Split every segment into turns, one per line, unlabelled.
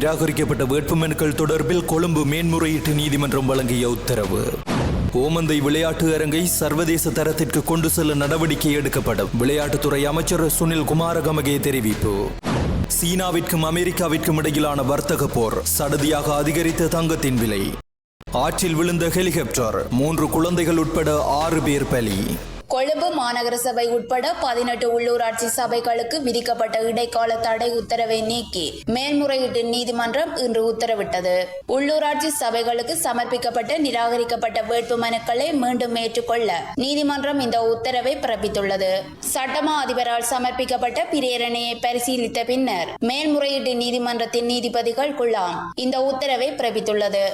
நிராகரிக்கப்பட்ட வேட்புமனுக்கள் தொடர்பில் கொழும்பு மேன்முறையீட்டு நீதிமன்றம் வழங்கிய உத்தரவு. ஓமந்தை விளையாட்டு அரங்கை சர்வதேச தரத்திற்கு கொண்டு செல்ல நடவடிக்கை எடுக்கப்படும். விளையாட்டுத்துறை அமைச்சர் சுனில் குமாரகமகே தெரிவிப்பு. சீனாவிற்கும் அமெரிக்காவிற்கும் இடையிலான வர்த்தக போர் சடதியாக அதிகரித்த தங்கத்தின் விலை. ஆற்றில் விழுந்த ஹெலிகாப்டர் மூன்று குழந்தைகள் உட்பட ஆறு பேர் பலி.
கொழும்பு மாநகர சபை உட்பட பதினெட்டு உள்ளூராட்சி சபைகளுக்கு விதிக்கப்பட்ட இடைக்கால தடை உத்தரவை நீக்கி மேல்முறையீட்டு நீதிமன்றம் இன்று உத்தரவிட்டது. உள்ளூராட்சி சபைகளுக்கு சமர்ப்பிக்கப்பட்ட நிராகரிக்கப்பட்ட வேட்பு மனுக்களை மீண்டும் ஏற்றுக்கொள்ள நீதிமன்றம் இந்த உத்தரவை பிறப்பித்துள்ளது. சட்டமா அதிபரால் சமர்ப்பிக்கப்பட்ட பிரேரணையை பரிசீலித்த பின்னர் மேல்முறையீட்டு நீதிமன்றத்தின் நீதிபதிகள் குழாம் இந்த உத்தரவை பிறப்பித்துள்ளது.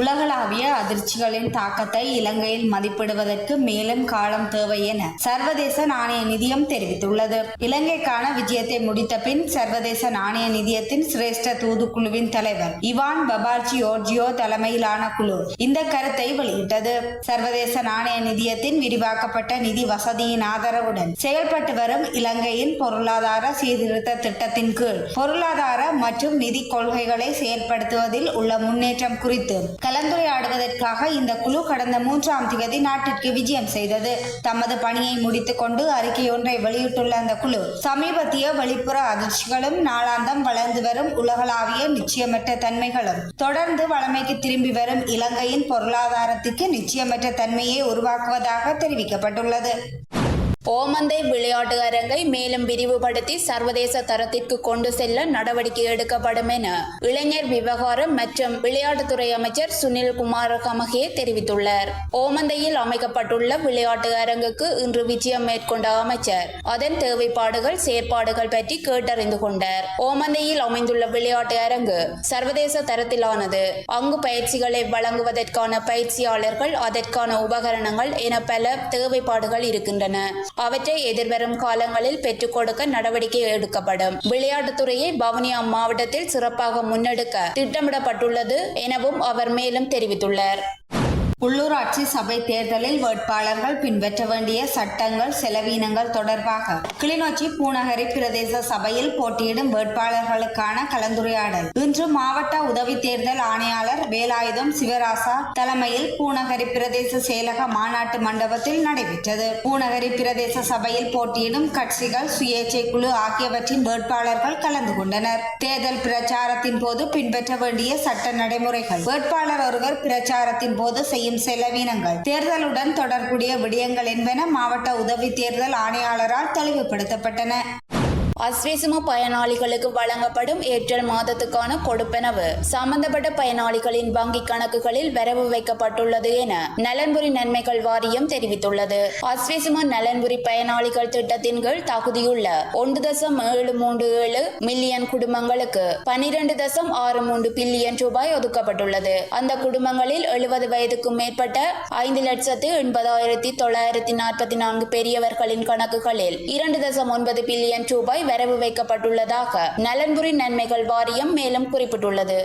உலகளாவிய அதிர்ச்சிகளின் தாக்கத்தை இலங்கையில் மதிப்பிடுவதற்கு மேலும் காலம் தேவை என சர்வதேச நாணய நிதியம் தெரிவித்துள்ளது. இலங்கைக்கான விஜயத்தை முடித்த பின் சர்வதேச நாணய நிதியத்தின் சிரேஷ்ட தூதுக்குழுவின் தலைவர் இவான் பபார்ஜி ஓர்ஜியோ தலைமையிலான குழு இந்த கருத்தை வெளியிட்டது. சர்வதேச நாணய நிதியத்தின் விரிவாக்கப்பட்ட நிதி வசதியின் ஆதரவுடன் செயல்பட்டு வரும் இலங்கையின் பொருளாதார சீர்திருத்த திட்டத்தின் கீழ் பொருளாதார மற்றும் நிதி கொள்கைகளை செயல்படுத்துவதில் உள்ள முன்னேற்றம் குறித்து கலந்துரையாடுவதற்காக இந்த குழு கடந்த மூன்றாம் தேதி நாட்டிற்கு விஜயம் செய்தது. தமது பணியை முடித்துக்கொண்டு அறிக்கையொன்றை அறிக்கை ஒன்றை வெளியிட்டுள்ள அந்த குழு சமீபத்திய வெளிப்புற அதிர்ச்சிகளும் நாளாந்தம் வளர்ந்து வரும் உலகளாவிய நிச்சயமற்ற தன்மைகளும் தொடர்ந்து வளமைக்கு திரும்பி வரும் இலங்கையின் பொருளாதாரத்துக்கு நிச்சயமற்ற தன்மையை உருவாக்குவதாக தெரிவிக்கப்பட்டுள்ளது.
ஓமந்தை விளையாட்டு அரங்கை மேலும் விரிவுபடுத்தி சர்வதேச தரத்திற்கு கொண்டு செல்ல நடவடிக்கை எடுக்கப்படும் என இளைஞர் விவகாரம் மற்றும் விளையாட்டுத்துறை அமைச்சர் சுனில் குமார் கமகே தெரிவித்துள்ளார். ஓமந்தையில் அமைக்கப்பட்டுள்ள விளையாட்டு அரங்குக்கு இன்று விஜயம் மேற்கொண்ட அமைச்சர் அதன் தேவைப்பாடுகள் செயற்பாடுகள் பற்றி கேட்டறிந்து கொண்டார். ஓமந்தையில் அமைந்துள்ள விளையாட்டு அரங்கு சர்வதேச தரத்திலானது. அங்கு பயிற்சிகளை வழங்குவதற்கான பயிற்சியாளர்கள் அதற்கான உபகரணங்கள் என பல தேவைப்பாடுகள் இருக்கின்றன. அவற்றை எதிர்வரும் காலங்களில் பெற்றுக் கொடுக்க நடவடிக்கை எடுக்கப்படும். விளையாட்டுத்துறையை பவனியா மாவட்டத்தில் சிறப்பாக முன்னெடுக்க திட்டமிடப்பட்டுள்ளது எனவும் அவர் மேலும் தெரிவித்துள்ளார்.
உள்ளூராட்சி சபை தேர்தலில் வேட்பாளர்கள் பின்பற்ற வேண்டிய சட்டங்கள் செலவீனங்கள் தொடர்பாக கிளிநொச்சி பூநகரி பிரதேச சபையில் போட்டியிடும் வேட்பாளர்களுக்கான கலந்துரையாடல். இன்று மாவட்ட உதவி தேர்தல் ஆணையாளர் வேலாயுதம் சிவராசா தலைமையில் பூநகரி பிரதேச செயலக மாநாட்டு மண்டபத்தில் நடைபெற்றது. பூநகரி பிரதேச சபையில் போட்டியிடும் கட்சிகள் சுயேட்சை குழு ஆகியவற்றின் வேட்பாளர்கள் கலந்து கொண்டனர். தேர்தல் பிரச்சாரத்தின் போது பின்பற்ற வேண்டிய சட்ட நடைமுறைகள். வேட்பாளர் ஒருவர் பிரச்சாரத்தின் போது செய்யும் செலவினங்கள். தேர்தலுடன் தொடர்புடைய விடயங்கள் என்பன மாவட்ட உதவி தேர்தல் ஆணையாளரால் தெளிவுபடுத்தப்பட்டன.
அஸ்வேசும பயனாளிகளுக்கு வழங்கப்படும் ஏப்ரல் மாதத்துக்கான கொடுப்பனவு. சம்பந்தப்பட்ட பயனாளிகளின் வங்கி கணக்குகளில் வரவு வைக்கப்பட்டுள்ளது என நலன்புரி நன்மைகள் வாரியம் தெரிவித்துள்ளது. அஸ்வேசும நலன்புரி பயனாளிகள் திட்டத்தின் கீழ் தகுதியுள்ள ஒன்று தசம் ஏழு மூன்று ஏழு மில்லியன் குடும்பங்களுக்கு பனிரெண்டு தசம் ஆறு மூன்று பில்லியன் ரூபாய் ஒதுக்கப்பட்டுள்ளது. அந்த குடும்பங்களில் எழுபது வயதுக்கும் மேற்பட்ட ஐந்து லட்சத்து எண்பதாயிரத்தி தொள்ளாயிரத்தி நாற்பத்தி நான்கு பெரியவர்களின் கணக்குகளில் இரண்டு தசம் ஒன்பது பில்லியன் ரூபாய் வரவு வைக்கப்பட்டுள்ளதாக நலன்புரி நன்மைகள் வாரியம் மேலும் குறிப்பிட்டுள்ளது.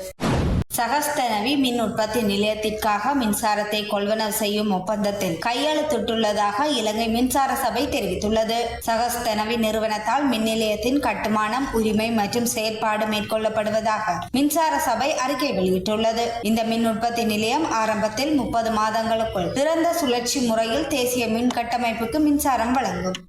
சகஸ்தனவி மின் உற்பத்தி நிலையத்திற்காக மின்சாரத்தை கொள்வனவு செய்யும் ஒப்பந்தத்தில் கையெழுத்திட்டுள்ளதாக இலங்கை மின்சார சபை தெரிவித்துள்ளது. சகஸ்தனவி நிறுவனத்தால் மின் நிலையத்தின் கட்டுமானம் உரிமை மற்றும் செயற்பாடு மேற்கொள்ளப்படுவதாக மின்சார சபை அறிக்கை வெளியிட்டுள்ளது. இந்த மின் உற்பத்தி நிலையம் ஆரம்பத்தில் முப்பது மாதங்களுக்குள் திறந்த சுழற்சி முறையில் தேசிய மின் கட்டமைப்புக்கு மின்சாரம் வழங்கும்.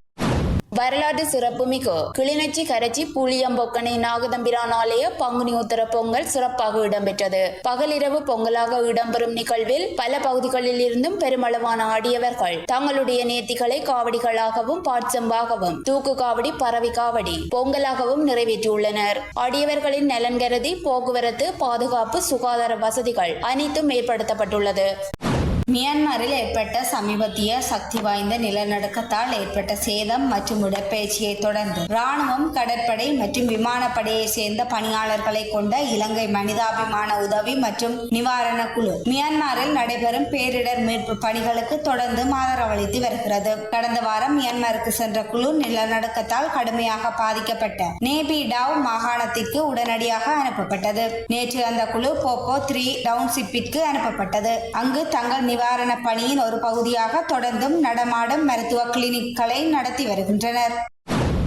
வரலாற்று சிறப்புமிகு கிளிநொச்சி கரைச்சி புளியம்பொக்கனை நாகதம்பிரான் ஆலய பங்குனி உத்தர பொங்கல் சிறப்பாக இடம்பெற்றது. பகலிரவு பொங்கலாக இடம்பெறும் நிகழ்வில் பல பகுதிகளில் இருந்தும் பெருமளவான ஆடியவர்கள் தங்களுடைய நேர்த்திகளை காவடிகளாகவும் பாட்சம்பாகவும் தூக்கு காவடி பறவை காவடி பொங்கலாகவும் நிறைவேற்றியுள்ளனர். ஆடியவர்களின் நலன் கருதி போக்குவரத்து பாதுகாப்பு சுகாதார வசதிகள் அனைத்தும் ஏற்படுத்தப்பட்டுள்ளது.
மியான்மரில் ஏற்பட்ட சமீபத்திய சக்தி வாய்ந்த நிலநடுக்கத்தால் ஏற்பட்ட சேதம் மற்றும் இடப்பெயர்ச்சியை தொடர்ந்து ராணுவம் கடற்படை மற்றும் விமானப்படையை சேர்ந்த பணியாளர்களை கொண்ட இலங்கை மனிதாபிமான உதவி மற்றும் நிவாரண குழு மியான்மரில் நடைபெறும் பேரிடர் மீட்பு பணிகளுக்கு தொடர்ந்து ஆதரவளித்து வருகிறது. கடந்த வாரம் மியான்மருக்கு சென்ற குழு நிலநடுக்கத்தால் கடுமையாக பாதிக்கப்பட்ட நேபிடாவ் மாகாணத்திற்கு உடனடியாக அனுப்பப்பட்டது. நேற்று அந்த குழு போப்போ த்ரீ டவுன்ஷிப்பிற்கு அனுப்பப்பட்டது. அங்கு தங்கள் நிவாரண பணியின் ஒரு பகுதியாக தொடர்ந்தும் நடமாடும் மருத்துவ கிளினிக்களை நடத்தி வருகின்றனர்.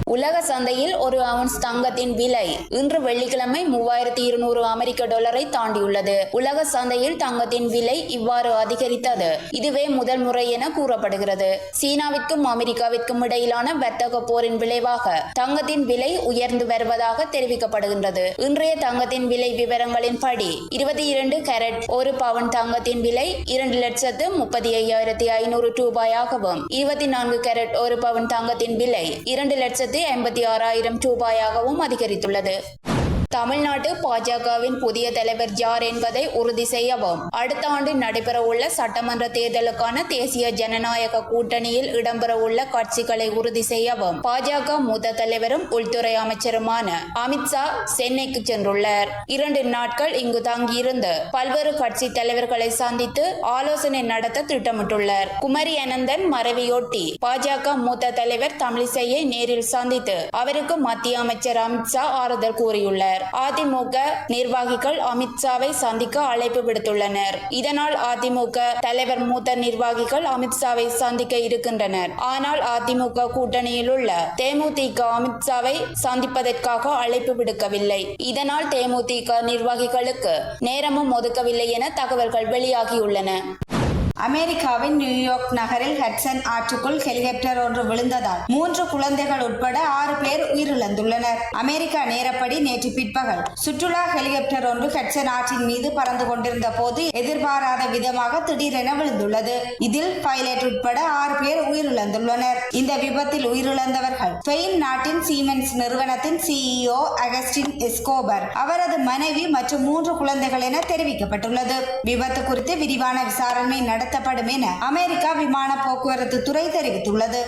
உலக சந்தையில் ஒரு அவுன்ஸ் தங்கத்தின் விலை இன்று வெள்ளிக்கிழமை மூவாயிரத்தி இருநூறு அமெரிக்க டாலரை தாண்டியுள்ளது. உலக சந்தையில் தங்கத்தின் விலை இவ்வாறு அதிகரித்தது. இதுவே முதல் முறை என கூறப்படுகிறது. சீனாவிற்கும் அமெரிக்காவிற்கும் இடையிலான வர்த்தக போரின் விளைவாக தங்கத்தின் விலை உயர்ந்து வருவதாக தெரிவிக்கப்படுகின்றது. இன்றைய தங்கத்தின் விலை விவரங்களின் படி இருபத்தி இரண்டு கேரட் ஒரு பவுன் தங்கத்தின் விலை இரண்டு லட்சத்து முப்பத்தி ஐயாயிரத்தி ஐநூறு ரூபாயாகவும் இருபத்தி நான்கு கேரட் ஒரு பவுன் தங்கத்தின் விலை இரண்டு லட்சத்து ஐம்பத்தி ஆறாயிரம் ரூபாயாகவும் அதிகரித்துள்ளது. தமிழ்நாட்டு பாஜகவின் புதிய தலைவர் யார் என்பதை உறுதி செய்யவும். அடுத்த ஆண்டு நடைபெறவுள்ள சட்டமன்ற தேர்தலுக்கான தேசிய ஜனநாயக கூட்டணியில் இடம்பெறவுள்ள கட்சிகளை உறுதி செய்யவும் பாஜக மூத்த தலைவரும் உள்துறை அமைச்சருமான அமித்ஷா சென்னைக்கு சென்றுள்ளார். இரண்டு நாட்கள் இங்கு தங்கியிருந்து பல்வேறு கட்சி தலைவர்களை சந்தித்து ஆலோசனை நடத்த திட்டமிட்டுள்ளார். குமரி அனந்தன் மறைவையொட்டி பாஜக மூத்த தலைவர் தமிழிசையை நேரில் சந்தித்து அவருக்கு மத்திய அமைச்சர் அமித்ஷா ஆறுதல் கூறியுள்ளார். அதிமுக நிர்வாகிகள் அமித்ஷாவை சந்திக்க அழைப்பு விடுத்துள்ளனர். இதனால் அதிமுக தலைவர் மூத்த நிர்வாகிகள் அமித்ஷாவை சந்திக்க இருக்கின்றனர். ஆனால் அதிமுக கூட்டணியில் உள்ள தேமுதிக அமித்ஷாவை சந்திப்பதற்காக அழைப்பு விடுக்கவில்லை. இதனால் தேமுதிக நிர்வாகிகளுக்கு நேரமும் ஒதுக்கவில்லை என தகவல்கள் வெளியாகியுள்ளன.
அமெரிக்காவின் நியூயார்க் நகரில் ஹட்சன் ஆற்றுக்குள் ஹெலிகாப்டர் ஒன்று விழுந்ததால் மூன்று குழந்தைகள் உட்பட ஆறு பேர் உயிரிழந்துள்ளனர். அமெரிக்கா நேரப்படி நேற்று பிற்பகல் சுற்றுலா ஹெலிகாப்டர் ஒன்று ஹட்சன் ஆற்றின் மீது பறந்து கொண்டிருந்த போது எதிர்பாராத விதமாக திடீரென விழுந்துள்ளது. இதில் பைலட் உட்பட ஆறு பேர் உயிரிழந்துள்ளனர். இந்த விபத்தில் உயிரிழந்தவர்கள் ஸ்பெயின் நாட்டின் சீமென்ஸ் நிறுவனத்தின் சிஇஓ அகஸ்டின் எஸ்கோபர். அவரது மனைவி மற்றும் மூன்று குழந்தைகள் என தெரிவிக்கப்பட்டுள்ளது. விபத்து குறித்து விரிவான விசாரணை நட நடத்தப்படும் என அமெரிக்கா விமான போக்குவரத்து துறை தெரிவித்துள்ளது.